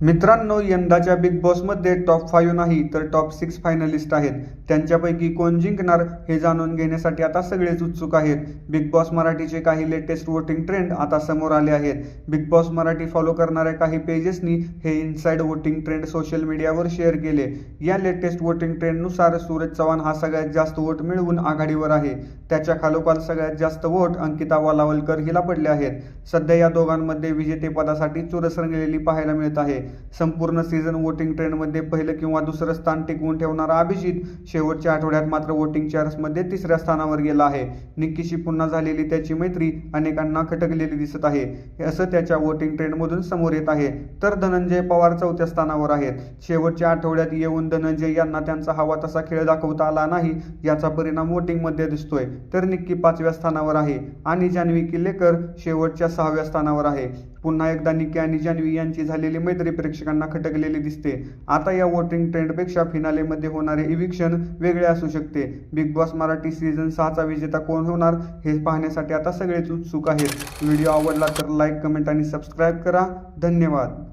मित्रांनो यंदाच्या बिग बॉसमध्ये टॉप फाईव्ह नाही तर टॉप सिक्स फायनलिस्ट आहेत. त्यांच्यापैकी कोण जिंकणार हे जाणून घेण्यासाठी आता सगळेच उत्सुक आहेत. बिग बॉस मराठीचे काही लेटेस्ट वोटिंग ट्रेंड आता समोर आले आहेत. बिग बॉस मराठी फॉलो करणाऱ्या काही पेजेसनी हे इनसाइड वोटिंग ट्रेंड सोशल मीडियावर शेअर केले. या लेटेस्ट वोटिंग ट्रेंडनुसार सूरज चव्हाण हा सगळ्यात जास्त वोट मिळवून आघाडीवर आहे. त्याच्या खालोखाल सगळ्यात जास्त वोट अंकिता वालावलकर हिला पडले आहेत. सध्या या दोघांमध्ये विजेतेपदासाठी चुरस रंगलेली पाहायला मिळत आहे. संपूर्ण सीझन वोटिंग ट्रेंडमध्ये पहिलं किंवा दुसरं स्थान टिकवून ठेवणारा अभिजित शेवटच्या आठवड्यात मात्र वोटिंग चार्ट्समध्ये तिसऱ्या स्थानावर गेला आहे. निक्कीशी पुन्हा झालेली त्याची मैत्री अनेकांना खटकलेली दिसत आहे. असं त्याच्या वोटिंग ट्रेंडमधून समोर येत आहे. तर धनंजय पवार चौथ्या स्थानावर आहेत. शेवटच्या आठवड्यात येऊन धनंजय यांना त्यांचा हवा तसा खेळ दाखवता आला नाही याचा परिणाम वोटिंगमध्ये दिसतोय. तर निक्की पाचव्या स्थानावर आहे. आणि जान्हवी किल्लेकर शेवटच्या सहाव्या स्थानावर आहे. पुन्हा एकदा निक्की आणि जान्हवी यांची झालेली मैत्री प्रेक्षकांना खटकलेली दिसते. आता या वोटिंग ट्रेंडपेक्षा फिनालेमध्ये होणारे इव्हिक्शन वेगळे असू शकते. बिग बॉस मराठी सीझन सहाचा विजेता कोण होणार हे पाहण्यासाठी आता सगळेच उत्सुक आहेत. व्हिडिओ आवडला तर लाईक कमेंट आणि सबस्क्राईब करा. धन्यवाद.